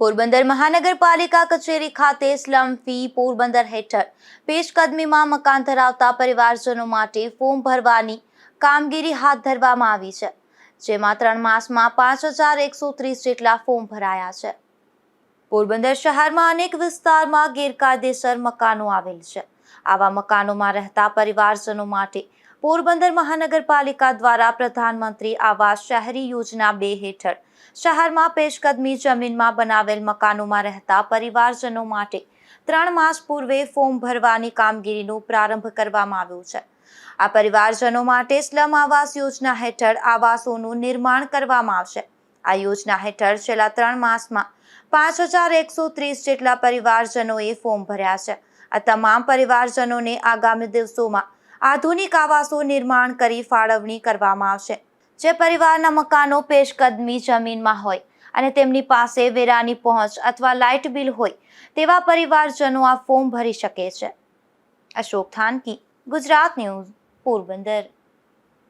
પોરબંદર મહાનગરપાલિકા કચેરી ખાતે સ્લમ ફી પોરબંદર હેઠળ પેશકદમીમાં મકાન ધરાવતા પરિવારજનો માટે ફોર્મ ભરવાની કામગીરી હાથ ધરવામાં આવી છે, જેમાં ત્રણ માસમાં પાંચ હજાર એકસો ત્રીસ જેટલા ફોર્મ ભરાયા છે. પોરબંદર શહેરમાં અનેક વિસ્તારમાં ગેરકાયદેસર મકાનો આવેલ છે. આવા મકાનોમાં રહેતા પરિવારજનો માટે પોરબંદર મહાનગરપાલિકા દ્વારા પ્રધાનમંત્રી આવાસ શહેરી યોજના બે હેઠળ શહેરમાં પેશકદમી જમીનમાં બનાવેલ મકાનોમાં રહેતા પરિવારજનો માટે ત્રણ માસ પૂર્વે ફોર્મ ભરવાની કામગીરીનો પ્રારંભ કરવામાં આવ્યો છે. આ પરિવારજનો માટે સ્લમ આવાસ યોજના હેઠળ આવાસોનું નિર્માણ કરવામાં આવશે. આ યોજના હેઠળ છેલ્લા ત્રણ માસમાં પાંચ હજાર એકસો ત્રીસ જેટલા પરિવારજનોએ ફોર્મ ભર્યા છે. આ તમામ પરિવારજનોને આગામી દિવસોમાં આધુનિક આવાસો નિર્માણ કરી ફાળવણી કરવામાં આવશે. જે પરિવારના મકાનો પેશકદમી જમીનમાં હોય અને તેમની પાસે વેરાની પહોંચ અથવા લાઇટ બિલ હોય તેવા પરિવારજનો આ ફોર્મ ભરી શકે છે. અશોક થાનકી, ગુજરાત ન્યૂઝ, પોરબંદર.